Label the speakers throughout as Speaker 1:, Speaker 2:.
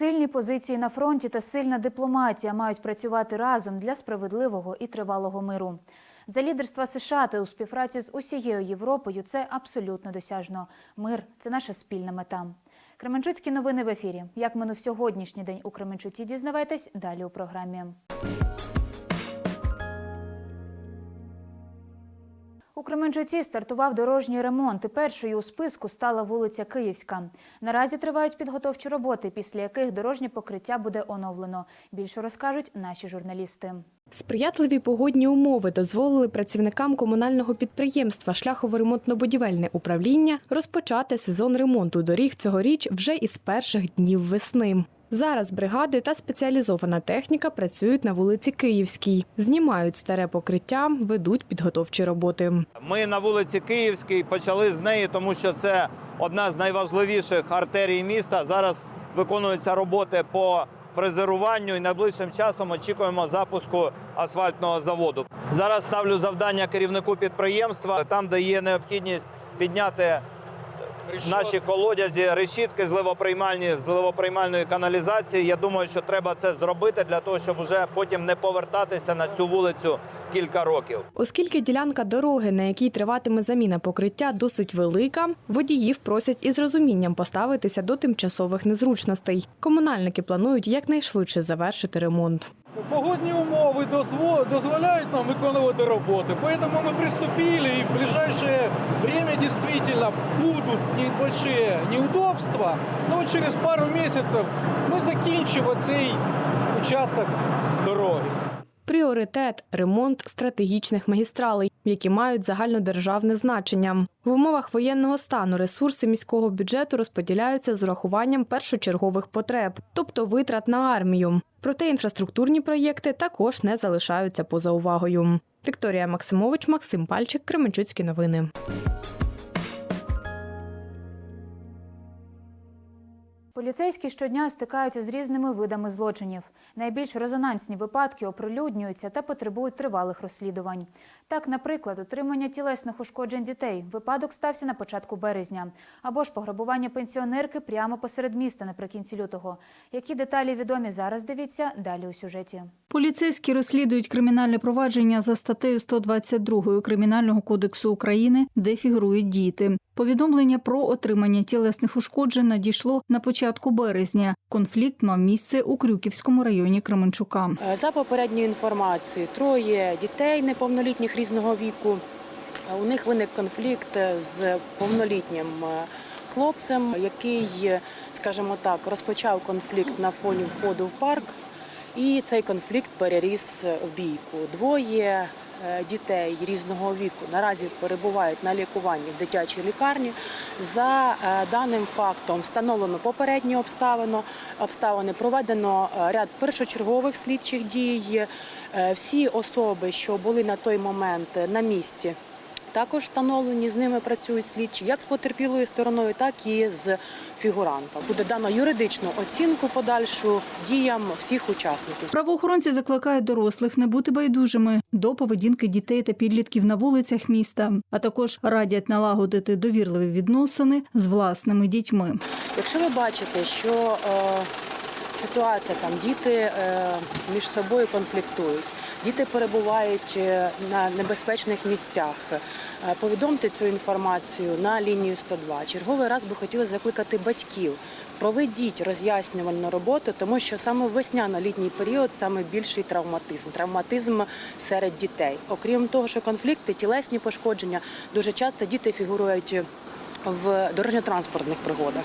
Speaker 1: Сильні позиції на фронті та сильна дипломатія мають працювати разом для справедливого і тривалого миру. За лідерства США та у співпраці з усією Європою це абсолютно досяжно. Мир це наша спільна мета. Кременчуцькі новини в ефірі. Як минув сьогоднішній день у Кременчуці, дізнавайтесь далі у програмі. У Кременчуці стартував дорожній ремонт. Першою у списку стала вулиця Київська. Наразі тривають підготовчі роботи, після яких дорожнє покриття буде оновлено. Більше розкажуть наші журналісти.
Speaker 2: Сприятливі погодні умови дозволили працівникам комунального підприємства Шляхово-ремонтно-будівельне управління розпочати сезон ремонту доріг цьогоріч вже із перших днів весни. Зараз бригади та спеціалізована техніка працюють на вулиці Київській, знімають старе покриття, ведуть підготовчі роботи.
Speaker 3: Ми на вулиці Київській почали з неї, тому що це одна з найважливіших артерій міста. Зараз виконуються роботи по фрезеруванню і найближчим часом очікуємо запуску асфальтного заводу. Зараз ставлю завдання керівнику підприємства, там, де є необхідність підняти наші колодязі, решітки зливоприймальні, зливоприймальної каналізації. Я думаю, що треба це зробити для того, щоб вже потім не повертатися на цю вулицю кілька років.
Speaker 2: Оскільки ділянка дороги, на якій триватиме заміна покриття, досить велика, водіїв просять із розумінням поставитися до тимчасових незручностей. Комунальники планують якнайшвидше завершити ремонт.
Speaker 4: Погодні умови дозво- дозволяють нам виконувати роботи, поэтому мы приступили, и в ближайшее время действительно будут небольшие неудобства, но через пару месяцев ми закінчимо цей участок.
Speaker 2: Пріоритет ремонт стратегічних магістралей, які мають загальнодержавне значення. В умовах воєнного стану ресурси міського бюджету розподіляються з урахуванням першочергових потреб, тобто витрат на армію. Проте інфраструктурні проєкти також не залишаються поза увагою. Вікторія Максимович, Максим Пальчик, Кременчуцькі новини.
Speaker 1: Поліцейські щодня стикаються з різними видами злочинів. Найбільш резонансні випадки оприлюднюються та потребують тривалих розслідувань. Так, наприклад, отримання тілесних ушкоджень дітей. Випадок стався на початку березня. Або ж пограбування пенсіонерки прямо посеред міста наприкінці лютого. Які деталі відомі зараз, дивіться далі у сюжеті.
Speaker 5: Поліцейські розслідують кримінальне провадження за статтею 122 Кримінального кодексу України, де фігурують діти. Повідомлення про отримання тілесних ушкоджень надійшло на початку березня. Конфлікт мав місце у Крюківському районі Кременчука.
Speaker 6: Е, За попередньою інформацією, троє дітей неповнолітніх різного віку. Е, У них виник конфлікт з повнолітнім е, хлопцем, який, скажімо так, розпочав конфлікт на фоні входу в парк, і цей конфлікт переріс в бійку. Двоє дітей різного віку наразі перебувають на лікуванні в дитячій лікарні. За е, даним фактом встановлено попередні обставини. Обставини проведено е, ряд першочергових слідчих дій. Е, Всі особи, що були на той момент на місці. Також встановлені з ними працюють слідчі як з потерпілою стороною, так і з фігурантом. Буде дано юридичну оцінку подальшу діям всіх учасників.
Speaker 5: Правоохоронці закликають дорослих не бути байдужими до поведінки дітей та підлітків на вулицях міста, а також радять налагодити довірливі відносини з власними дітьми.
Speaker 6: Якщо ви бачите, що е, ситуація там діти е, між собою конфліктують, діти перебувають е, на небезпечних місцях, е, повідомте цю інформацію на лінію 102. Черговий раз би хотіли закликати батьків. Проведіть роз'яснювальну роботу, тому що саме весняно-літній період саме більший травматизм, травматизм серед дітей. Окрім того, що конфлікти, тілесні пошкодження, дуже часто діти фігурують в дорожньо-транспортних пригодах.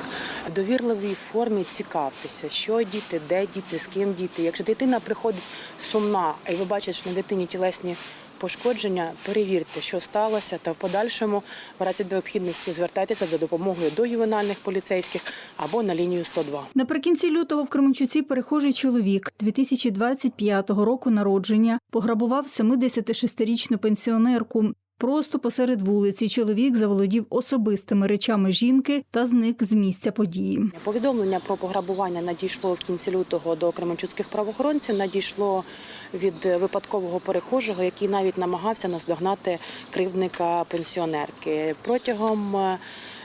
Speaker 6: Довірливій формі цікавтеся, що діти, де діти, з ким діти. Якщо дитина приходить сумна, і ви бачите, що на дитині тілесні пошкодження, перевірте, що сталося, та в подальшому, в разі необхідності, звертайтеся за допомогою до ювенальних поліцейських або на лінію 102.
Speaker 5: Наприкінці лютого в Кременчуці перехожий чоловік 2025 року народження пограбував 76-річну пенсіонерку. Просто посеред вулиці чоловік заволодів особистими речами жінки та зник з місця події.
Speaker 6: Повідомлення про пограбування надійшло в кінці лютого до кременчуцьких правоохоронців. Надійшло від випадкового перехожого, який навіть намагався наздогнати кривдника пенсіонерки. Протягом е,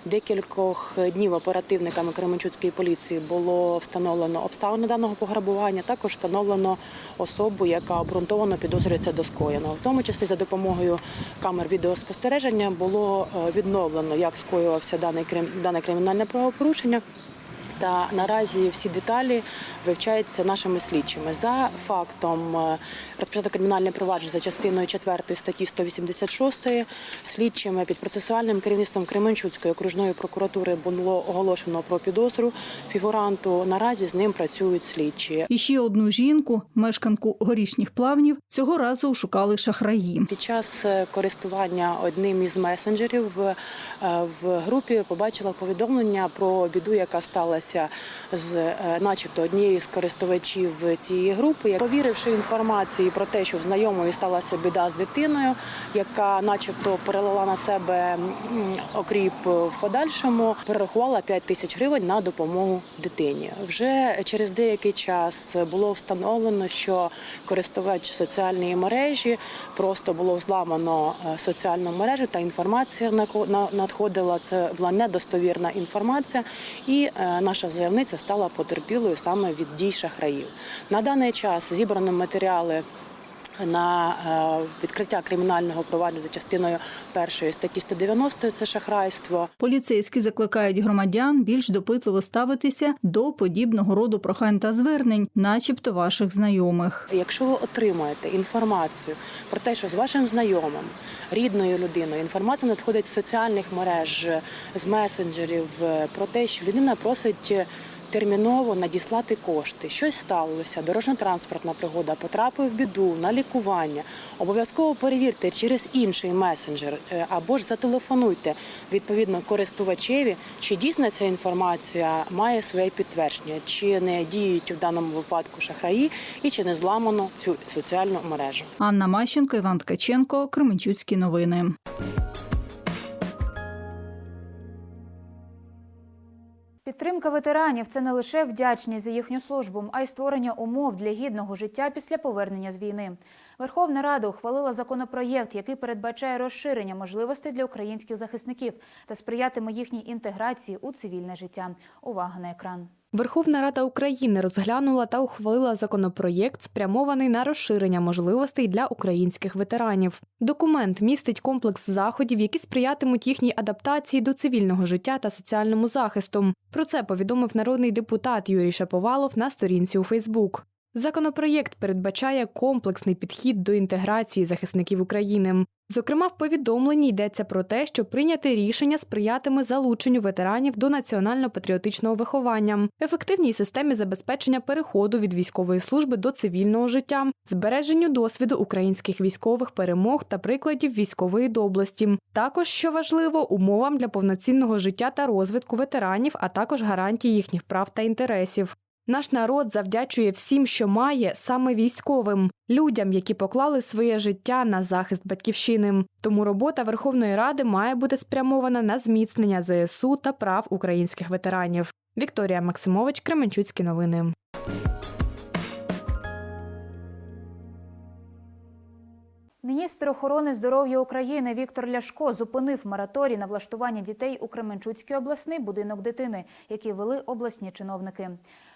Speaker 6: декількох днів оперативниками Кременчуцької поліції було встановлено обставини даного пограбування. Також встановлено особу, яка обґрунтовано підозрюється до скоєного. В тому числі за допомогою камер відеоспостереження було е, відновлено, як скоювався дане кримінальне правопорушення. Та наразі всі деталі вивчаються нашими слідчими. За фактом е, розпочато кримінальне провадження за частиною 4 статті 186 слідчими під процесуальним керівництвом Кременчуцької окружної прокуратури було оголошено про підозру фігуранту. Наразі з ним працюють слідчі.
Speaker 5: І ще одну жінку, мешканку горішніх плавнів, цього разу шукали шахраї.
Speaker 6: Під час е, користування одним із месенджерів е, в групі побачила повідомлення про біду, яка сталася з, е, начебто, однією з користувачів цієї групи. Повіривши інформації про те, що в знайомої сталася біда з дитиною, яка, начебто, перелила на себе окріп в подальшому, перерахувала 5 тисяч гривень на допомогу дитині. Вже через деякий час було встановлено, що користувач соціальної мережі просто було взламано е, соціальну мережу, та інформація надходила. Це була недостовірна інформація, і е, наша заявниця стала потерпілою саме від дій шахраїв. На даний час зібрані матеріали. На е, відкриття кримінального провадження за частиною першої статті 190 – це шахрайство.
Speaker 5: Поліцейські закликають громадян більш допитливо ставитися до подібного роду прохань та звернень, начебто ваших знайомих.
Speaker 6: Якщо ви отримуєте інформацію про те, що з вашим знайомим, рідною людиною, інформація надходить з соціальних мереж, з месенджерів е, про те, що людина просить терміново надіслати кошти, щось сталося, дорожньо-транспортна пригода, потрапив в біду на лікування. Обов'язково перевірте через інший месенджер е, або ж зателефонуйте відповідно користувачеві, чи дійсно ця інформація має своє підтвердження, чи не діють в даному випадку шахраї і чи не зламано цю соціальну мережу.
Speaker 5: Анна Мащенко, Іван Ткаченко, Кременчуцькі новини.
Speaker 1: Підтримка ветеранів це не лише вдячність за їхню службу, а й створення умов для гідного життя після повернення з війни. Верховна Рада ухвалила законопроєкт, який передбачає розширення можливостей для українських захисників та сприятиме їхній інтеграції у цивільне життя. Увага на екран.
Speaker 2: Верховна Рада України розглянула та ухвалила законопроєкт, спрямований на розширення можливостей для українських ветеранів. Документ містить комплекс заходів, які сприятимуть їхній адаптації до цивільного життя та соціальному захисту. Про це повідомив народний депутат Юрій Шаповалов на сторінці у Фейсбук. Законопроєкт передбачає комплексний підхід до інтеграції захисників України. Зокрема, в повідомленні йдеться про те, що прийняте рішення сприятиме залученню ветеранів до національно-патріотичного виховання, ефективній системі забезпечення переходу від військової служби до цивільного життя, збереженню досвіду українських військових перемог та прикладів військової доблесті. Також, що важливо, умовам для повноцінного життя та розвитку ветеранів, а також гарантії їхніх прав та інтересів. Наш народ завдячує всім, що має, саме військовим, людям, які поклали своє життя на захист батьківщини. Тому робота Верховної Ради має бути спрямована на зміцнення ЗСУ та прав українських ветеранів. Вікторія Максимович, Кременчуцькі новини.
Speaker 1: Міністр охорони здоров'я України Віктор Ляшко зупинив мораторій на влаштування дітей у Кременчуцький обласний будинок дитини, який вели обласні чиновники.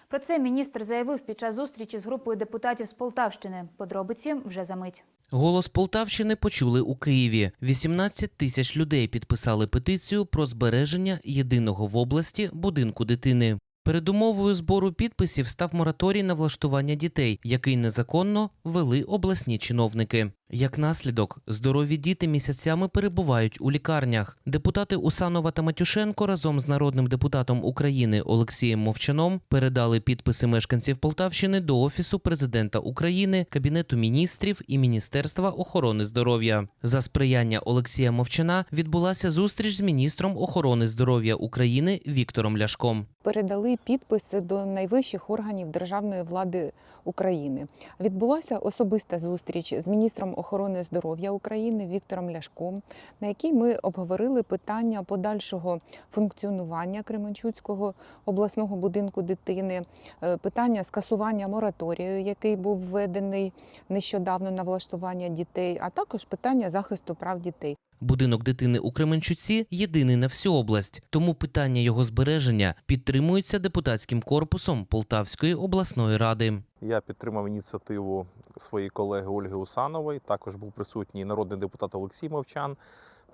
Speaker 1: Про це міністр заявив під час зустрічі з групою депутатів з Полтавщини. Подробиці вже за мить.
Speaker 7: Голос Полтавщини почули у Києві. 18 тисяч людей підписали петицію про збереження єдиного в області будинку дитини. Передумовою збору підписів став мораторій на влаштування дітей, який незаконно вели обласні чиновники. Як наслідок, здорові діти місяцями перебувають у лікарнях. Депутати Усанова та Матюшенко разом з народним депутатом України Олексієм Мовчаном передали підписи мешканців Полтавщини до Офісу президента України, Кабінету міністрів і Міністерства охорони здоров'я. За сприяння Олексія Мовчана відбулася зустріч з міністром охорони здоров'я України Віктором Ляшком.
Speaker 8: передали підписи до найвищих органів державної влади України. Відбулася особиста зустріч з міністром охорони здоров'я України Віктором Ляшком, на якій ми обговорили питання подальшого функціонування Кременчуцького обласного будинку дитини, е, питання скасування мораторію, який був введений нещодавно на влаштування дітей, а також питання захисту прав дітей.
Speaker 7: Будинок дитини у Кременчуці єдиний на всю область, тому питання його збереження підтримується депутатським корпусом Полтавської обласної ради.
Speaker 9: Я підтримав ініціативу своєї колеги Ольги Усанової. Також був присутній народний депутат Олексій Мовчан.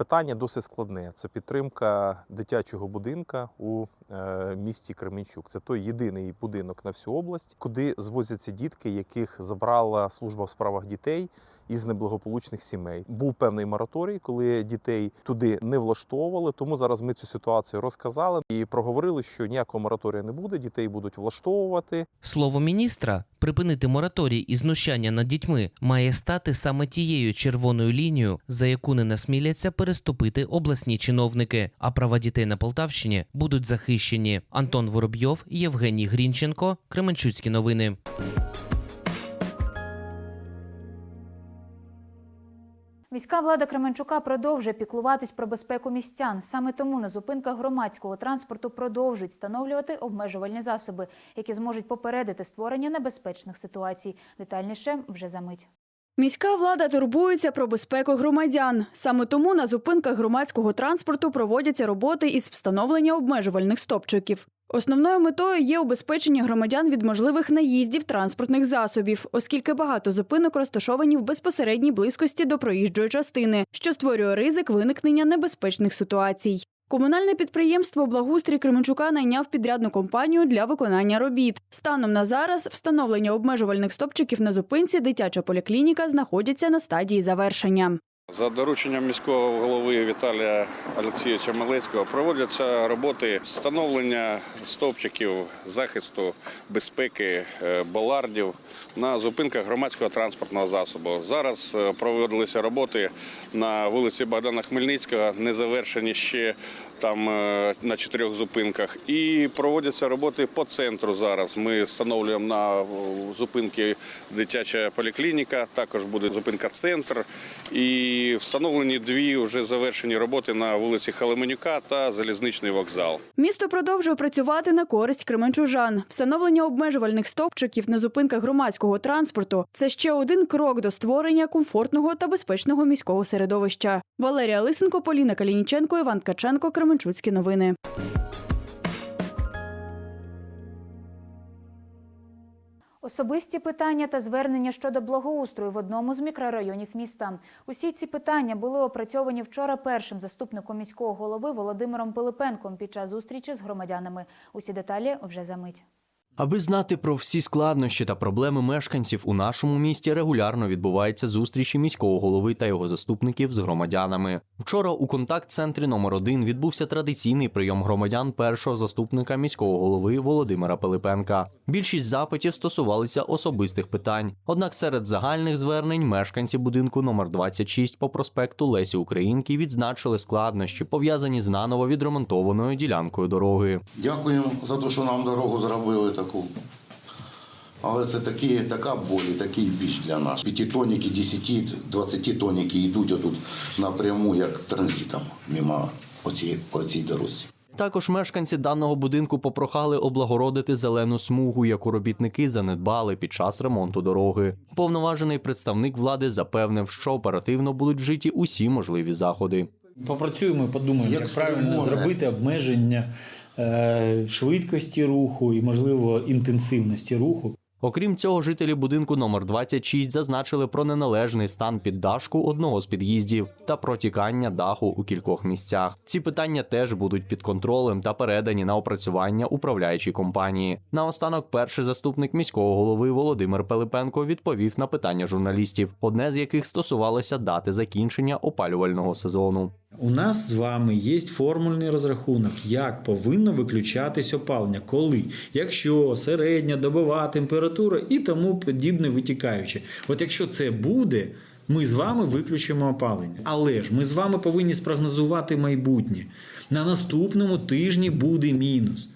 Speaker 9: Питання досить складне. Це підтримка дитячого будинка у е, місті Кременчук. Це той єдиний будинок на всю область, куди звозяться дітки, яких забрала служба в справах дітей із неблагополучних сімей. Був певний мораторій, коли дітей туди не влаштовували. Тому зараз ми цю ситуацію розказали і проговорили, що ніякого мораторія не буде. Дітей будуть влаштовувати.
Speaker 7: Слово міністра припинити мораторій і знущання над дітьми має стати саме тією червоною лінією, за яку не насміляться переступити обласні чиновники. А права дітей на Полтавщині будуть захищені. Антон Воробйов, Євгеній Грінченко, Кременчуцькі новини.
Speaker 1: Міська влада Кременчука продовжує піклуватись про безпеку містян. Саме тому на зупинках громадського транспорту продовжують встановлювати обмежувальні засоби, які зможуть попередити створення небезпечних ситуацій. Детальніше вже за мить.
Speaker 10: Міська влада турбується про безпеку громадян. Саме тому на зупинках громадського транспорту проводяться роботи із встановлення обмежувальних стопчиків. Основною метою є убезпечення громадян від можливих наїздів транспортних засобів, оскільки багато зупинок розташовані в безпосередній близькості до проїжджої частини, що створює ризик виникнення небезпечних ситуацій. Комунальне підприємство Благустрій Кременчука найняв підрядну компанію для виконання робіт. Станом на зараз встановлення обмежувальних стопчиків на зупинці дитяча поліклініка знаходяться на стадії завершення.
Speaker 11: За дорученням міського голови Віталія Олексійовича Малецького проводяться роботи встановлення стовпчиків захисту безпеки е, балардів на зупинках громадського транспортного засобу. Зараз е, проводилися роботи на вулиці Богдана Хмельницького, не завершені ще там е, на чотирьох зупинках. І проводяться роботи по центру зараз. Ми встановлюємо на зупинки дитяча поліклініка, також буде зупинка центр. І встановлені дві вже завершені роботи на вулиці Халеменюка та залізничний вокзал.
Speaker 10: Місто продовжує працювати на користь кременчужан. Встановлення обмежувальних стовпчиків на зупинках громадського транспорту це ще один крок до створення комфортного та безпечного міського середовища. Валерія Лисенко, Поліна Калініченко, Іван Ткаченко, Кременчуцькі новини.
Speaker 1: Особисті питання та звернення щодо благоустрою в одному з мікрорайонів міста. Усі ці питання були опрацьовані вчора першим заступником міського голови Володимиром Пилипенком під час зустрічі з громадянами. Усі деталі вже за мить.
Speaker 12: Аби знати про всі складнощі та проблеми мешканців у нашому місті регулярно відбуваються зустрічі міського голови та його заступників з громадянами. Вчора у контакт-центрі номер 1 відбувся традиційний прийом громадян першого заступника міського голови Володимира Пилипенка. Більшість запитів стосувалися особистих питань. Однак серед загальних звернень мешканці будинку номер 26 по проспекту Лесі Українки відзначили складнощі, пов'язані з наново відремонтованою ділянкою дороги.
Speaker 13: Дякуємо за те, що нам дорогу зробили таку. Але це такі, така боль, і такий біч для нас. П'ятитонники, 10-20 тонники йдуть отут напряму, як транзитом, мимо оцій, оцій дорозі.
Speaker 12: Також мешканці даного будинку попрохали облагородити зелену смугу, яку робітники занедбали під час ремонту дороги. Повноважений представник влади запевнив, що оперативно будуть вжиті усі можливі заходи.
Speaker 14: Попрацюємо, і подумаємо,
Speaker 13: Як
Speaker 14: як, правильно зробити обмеження швидкості руху і, можливо, інтенсивності руху.
Speaker 12: Окрім цього, жителі будинку номер 26 зазначили про неналежний стан піддашку одного з під'їздів та протікання даху у кількох місцях. Ці питання теж будуть під контролем та передані на опрацювання управляючій компанії. Наостанок, перший заступник міського голови Володимир Пилипенко відповів на питання журналістів, одне з яких стосувалося дати закінчення опалювального сезону.
Speaker 14: У нас з вами є формульний розрахунок, як повинно виключатись опалення, коли, якщо середня добова температура і тому подібне витікаюче. От якщо це буде, ми з вами виключимо опалення. Але ж ми з вами повинні спрогнозувати майбутнє. На наступному тижні буде мінус.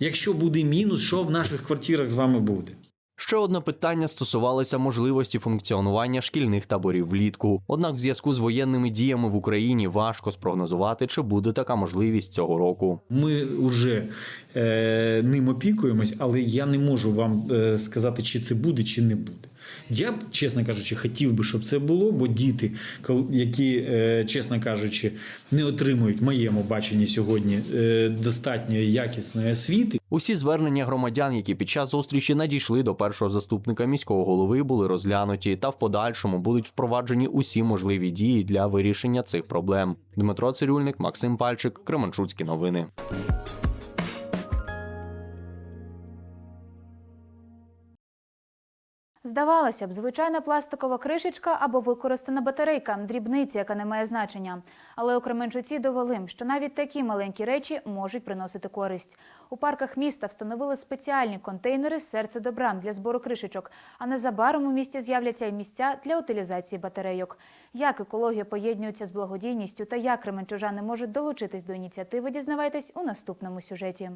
Speaker 14: Якщо буде мінус, що в наших квартирах з вами буде?
Speaker 12: Ще одне питання стосувалося можливості функціонування шкільних таборів влітку. Однак, в зв'язку з воєнними діями в Україні важко спрогнозувати, чи буде така можливість цього року.
Speaker 14: Ми вже е, ним опікуємось, але я не можу вам е, сказати, чи це буде, чи не буде. Я б, чесно кажучи, хотів би, щоб це було, бо діти, які, е, чесно кажучи, не отримують моєму баченні сьогодні е, достатньо якісної освіти.
Speaker 12: Усі звернення громадян, які під час зустрічі надійшли до першого заступника міського голови, були розглянуті та в подальшому будуть впроваджені усі можливі дії для вирішення цих проблем. Дмитро Цирюльник, Максим Пальчик, Кременчуцькі новини.
Speaker 1: Здавалося б, звичайна пластикова кришечка або використана батарейка, дрібниця, яка не має значення. Але у Кременчуці довели, що навіть такі маленькі речі можуть приносити користь. У парках міста встановили спеціальні контейнери серце добра для збору кришечок. А незабаром у місті з'являться й місця для утилізації батарейок. Як екологія поєднується з благодійністю та як кременчужани можуть долучитись до ініціативи, дізнавайтесь у наступному сюжеті.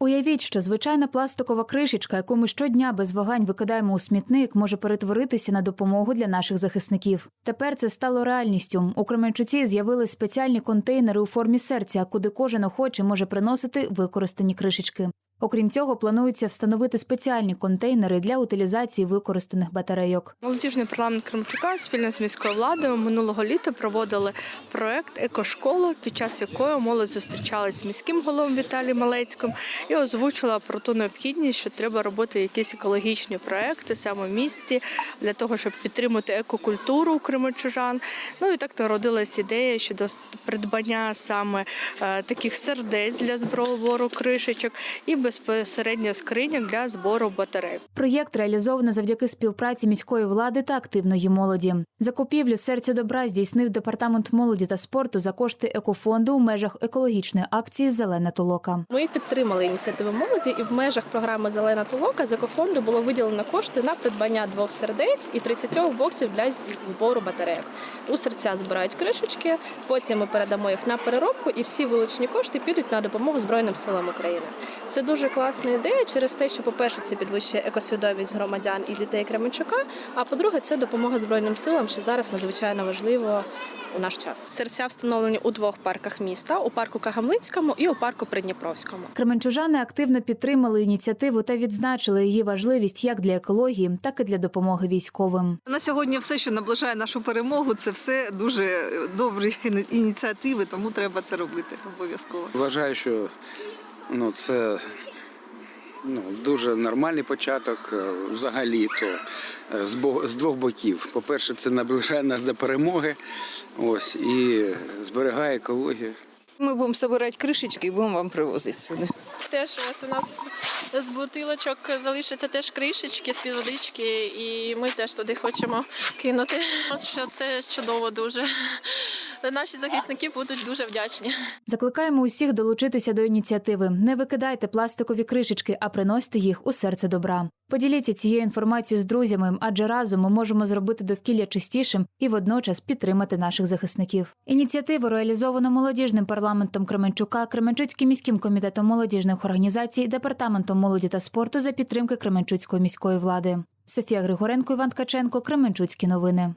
Speaker 1: Уявіть, що звичайна пластикова кришечка, яку ми щодня без вагань викидаємо у смітник, може перетворитися на допомогу для наших захисників. Тепер це стало реальністю. У Кременчуці з'явились спеціальні контейнери у формі серця, куди кожен охоче може приносити використані кришечки. Окрім цього, планується встановити спеціальні контейнери для утилізації використаних батарейок.
Speaker 15: Молодіжний парламент Кремчука спільно з міською владою минулого літа проводили проект Екошкола, під час якої молодь зустрічалась з міським головою Віталієм Малецьким і озвучила про ту необхідність, що треба робити якісь екологічні проекти саме в місті для того, щоб підтримати екокультуру у кременчужан. Ну і так народилась ідея щодо придбання саме е, таких сердець для збору кришечок і безпосередньо скриньок для збору батарей.
Speaker 1: Проєкт реалізовано завдяки співпраці міської влади та активної молоді. Закупівлю серця добра здійснив департамент молоді та спорту за кошти екофонду у межах екологічної акції Зелена толока.
Speaker 16: Ми підтримали ініціативу молоді, і в межах програми Зелена толока з екофонду було виділено кошти на придбання двох сердець і 30 боксів для збору батарейок. У серця збирають кришечки, потім ми передамо їх на переробку, і всі вилучені кошти підуть на допомогу Збройним силам України. Це дуже класна ідея через те, що, по-перше, це підвищує екосвідомість громадян і дітей Кременчука. А по-друге, це допомога Збройним силам, що зараз надзвичайно важливо у наш час. Серця встановлені у двох парках міста: у парку Кагамлицькому і у парку Придніпровському.
Speaker 1: Кременчужани активно підтримали ініціативу та відзначили її важливість як для екології, так і для допомоги військовим.
Speaker 17: На сьогодні все, що наближає нашу перемогу, це все дуже добрі ініціативи, тому треба це робити обов'язково.
Speaker 18: Вважаю, що ну, це ну, дуже нормальний початок е, взагалі то е, з, бо- з двох боків. По-перше, це наближає нас до перемоги ось, і зберігає екологію.
Speaker 17: Ми будемо збирати кришечки і будемо вам привозити сюди.
Speaker 16: Теж ось у нас з бутилочок залишаться теж кришечки з під водички, і ми теж туди хочемо кинути. Що це чудово дуже. Наші захисники будуть дуже вдячні.
Speaker 1: Закликаємо усіх долучитися до ініціативи. Не викидайте пластикові кришечки, а приносьте їх у серце добра. Поділіться цією інформацією з друзями, адже разом ми можемо зробити довкілля чистішим і водночас підтримати наших захисників. Ініціативу реалізовано молодіжним парламентом Кременчука, Кременчуцьким міським комітетом молодіжних організацій, департаментом молоді та спорту за підтримки Кременчуцької міської влади. Софія Григоренко, Іван Ткаченко, Кременчуцькі новини.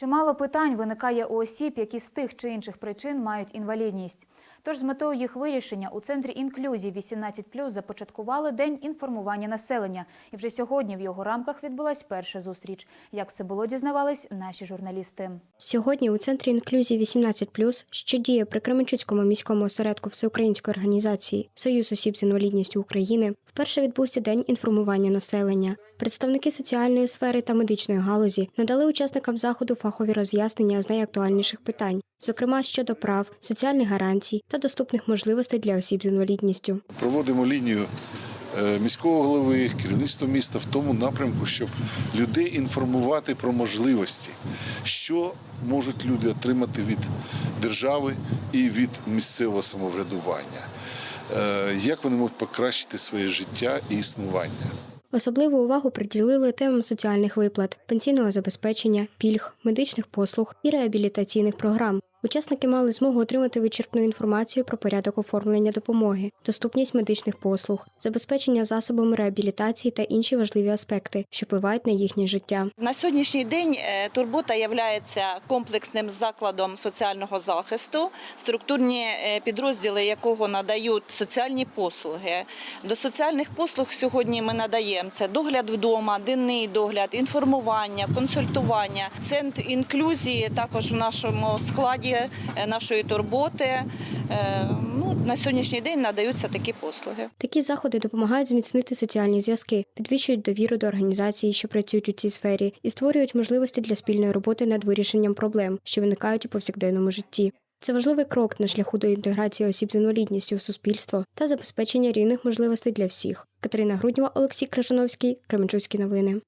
Speaker 1: Чимало питань виникає у осіб, які з тих чи інших причин мають інвалідність. Тож з метою їх вирішення у центрі інклюзії 18+, започаткували день інформування населення. І вже сьогодні в його рамках відбулась перша зустріч. Як все було, дізнавались наші журналісти.
Speaker 19: Сьогодні у центрі інклюзії 18+, що діє при Кременчуцькому міському осередку Всеукраїнської організації Союз осіб з інвалідністю України, вперше відбувся день інформування населення. Представники соціальної сфери та медичної галузі надали учасникам заходу фахові роз'яснення з найактуальніших питань, зокрема щодо прав, соціальних гарантій та доступних можливостей для осіб з інвалідністю.
Speaker 20: Проводимо лінію е, міського голови, керівництва міста в тому напрямку, щоб людей інформувати про можливості, що можуть люди отримати від держави і від місцевого самоврядування, Е, як вони можуть покращити своє життя і існування.
Speaker 19: Особливу увагу приділили темам соціальних виплат, пенсійного забезпечення, пільг, медичних послуг і реабілітаційних програм. Учасники мали змогу отримати вичерпну інформацію про порядок оформлення допомоги, доступність медичних послуг, забезпечення засобами реабілітації та інші важливі аспекти, що впливають на їхнє життя.
Speaker 21: На сьогоднішній день е, Турбота є комплексним закладом соціального захисту, структурні е, підрозділи якого надають соціальні послуги. До соціальних послуг сьогодні ми надаємо це догляд вдома, денний догляд, інформування, консультування, центр інклюзії також в нашому складі е, нашої турботи. Е, Ну, на сьогоднішній день надаються такі послуги.
Speaker 19: Такі заходи допомагають зміцнити соціальні зв'язки, підвищують довіру до організацій, що працюють у цій сфері, і створюють можливості для спільної роботи над вирішенням проблем, що виникають у повсякденному житті. Це важливий крок на шляху до інтеграції осіб з інвалідністю в суспільство та забезпечення рівних можливостей для всіх. Катерина Груднєва, Олексій Крижановський, Кременчуцькі новини.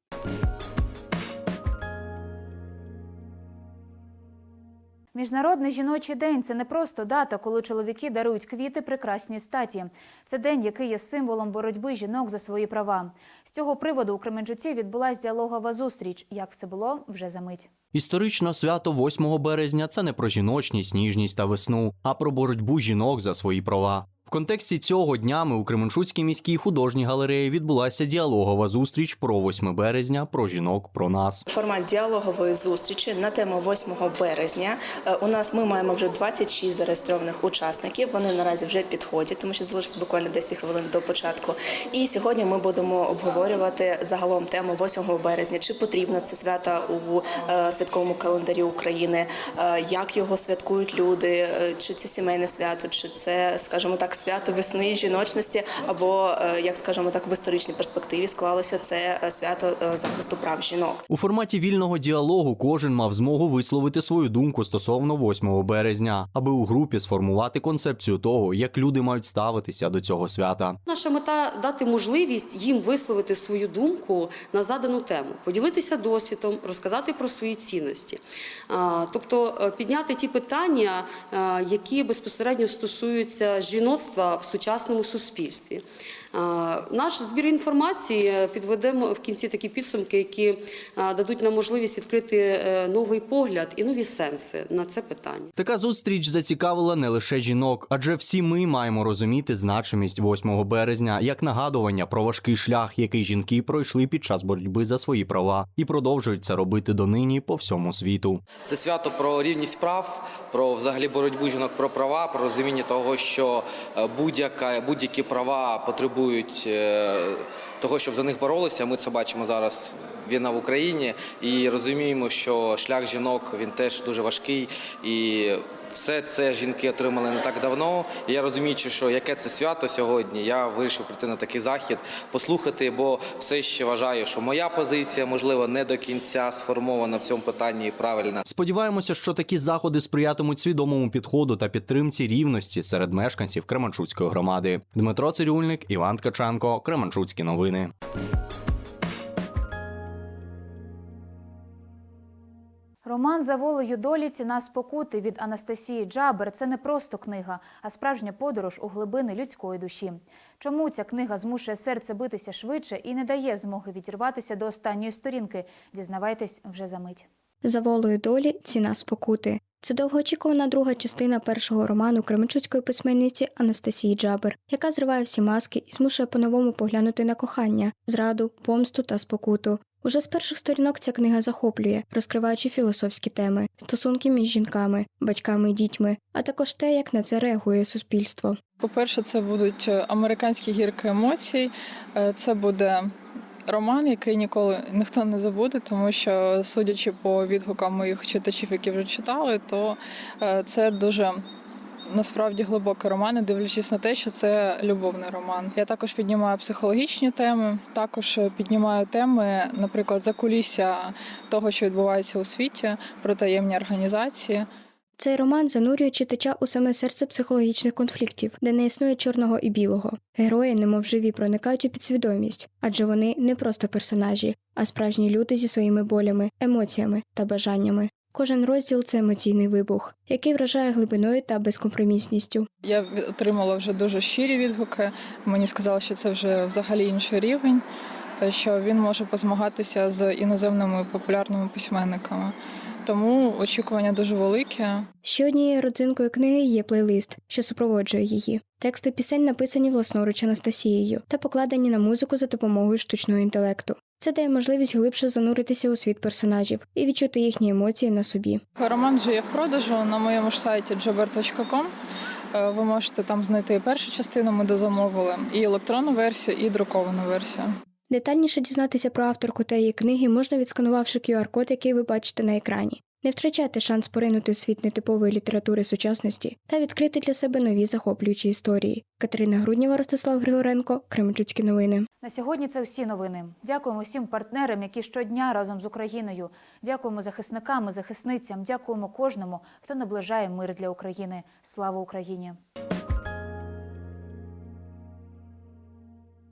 Speaker 1: Міжнародний жіночий день це не просто дата, коли чоловіки дарують квіти прекрасній статі. Це день, який є символом боротьби жінок за свої права. З цього приводу у Кременчуці відбулася діалогова зустріч. Як все було вже за мить.
Speaker 12: Історично свято 8 березня це не про жіночність, ніжність та весну, а про боротьбу жінок за свої права. В контексті цього днями у Кременчуцькій міській художній галереї відбулася діалогова зустріч про 8 березня, про жінок, про нас.
Speaker 22: Формат діалогової зустрічі на тему 8 березня. Е, У нас ми маємо вже 26 зареєстрованих учасників. Вони наразі вже підходять, тому що залишиться буквально 10 хвилин до початку. І сьогодні ми будемо обговорювати загалом тему 8 березня. Чи потрібно це свято у е, святковому календарі України? Е, Як його святкують люди? Чи це сімейне свято, чи це, скажімо так, свято весни, жіночності, або е, як скажімо так, в історичній перспективі склалося це е, свято е, захисту прав жінок.
Speaker 12: У форматі вільного діалогу кожен мав змогу висловити свою думку стосовно 8 березня, аби у групі сформувати концепцію того, як люди мають ставитися до цього свята.
Speaker 23: Наша мета дати можливість їм висловити свою думку на задану тему, поділитися досвідом, розказати про свої цінності, тобто підняти ті питання, які безпосередньо стосуються жіноцтва в сучасному суспільстві. А, Наш збір інформації е, підведемо в кінці такі підсумки, які е, дадуть нам можливість відкрити е, новий погляд і нові сенси на це питання.
Speaker 12: Така зустріч зацікавила не лише жінок, адже всі ми маємо розуміти значимість 8 березня як нагадування про важкий шлях, який жінки пройшли під час боротьби за свої права, і продовжують це робити донині по всьому світу.
Speaker 24: Це свято про рівність прав, про взагалі боротьбу жінок про права, про розуміння того, що е, будь-яка будь-які права потребують е, того, щоб за них боролися. Ми це бачимо зараз. Війна в Україні і розуміємо, що шлях жінок він теж дуже важкий, і все це жінки отримали не так давно. Я розуміючи, що яке це свято сьогодні, я вирішив прийти на такий захід, послухати, бо все ще вважаю, що моя позиція можливо не до кінця сформована в цьому питанні і правильна.
Speaker 12: Сподіваємося, що такі заходи сприятимуть свідомому підходу та підтримці рівності серед мешканців Кременчуцької громади. Дмитро Цирюльник, Іван Ткаченко, Кременчуцькі новини.
Speaker 1: Роман за волею долі ціна спокути від Анастасії Джабер це не просто книга, а справжня подорож у глибини людської душі. Чому ця книга змушує серце битися швидше і не дає змоги відірватися до останньої сторінки? Дізнавайтесь вже за мить.
Speaker 19: За волею долі ціна спокути. Це довгоочікувана друга частина першого роману кременчуцької письменниці Анастасії Джабер, яка зриває всі маски і змушує по-новому поглянути на кохання, зраду, помсту та спокуту. Уже з перших сторінок ця книга захоплює, розкриваючи філософські теми, стосунки між жінками, батьками і дітьми, а також те, як на це реагує суспільство.
Speaker 25: По-перше, це будуть е, американські гірки емоцій. Е, Це буде роман, який ніколи ніхто не забуде, тому що, судячи по відгукам моїх читачів, які вже читали, то е, це дуже. Насправді глибокий роман, не дивлячись на те, що це любовний роман. Я також піднімаю психологічні теми, також піднімаю теми, наприклад, закулісся того, що відбувається у світі, про таємні організації.
Speaker 19: Цей роман занурює читача у саме серце психологічних конфліктів, де не існує чорного і білого. Герої, немов живі, проникають у підсвідомість, адже вони не просто персонажі, а справжні люди зі своїми болями, емоціями та бажаннями. Кожен розділ це емоційний вибух, який вражає глибиною та безкомпромісністю.
Speaker 25: Я отримала вже дуже щирі відгуки. Мені сказали, що це вже взагалі інший рівень. е, що він може позмагатися з іноземними популярними письменниками. Тому очікування дуже велике.
Speaker 19: Ще однією родзинкою книги є плейлист, що супроводжує її. Тексти пісень написані власноруч Анастасією та покладені на музику за допомогою штучного інтелекту. Це дає можливість глибше зануритися у світ персонажів і відчути їхні емоції на собі.
Speaker 25: Роман вже є в продажу на моєму ж сайті jobber.com. Е, Ви можете там знайти першу частину, ми дозамовили, і електронну версію, і друковану версію.
Speaker 19: Детальніше дізнатися про авторку та її книги можна відсканувавши QR-код, який ви бачите на екрані. Не втрачайте шанс поринути в світ нетипової літератури сучасності та відкрити для себе нові захоплюючі історії. Катерина Груднєва, Ростислав Григоренко, Кременчуцькі новини.
Speaker 1: На сьогодні це всі новини. Дякуємо всім партнерам, які щодня разом з Україною. Дякуємо захисникам і захисницям. Дякуємо кожному, хто наближає мир для України. Слава Україні!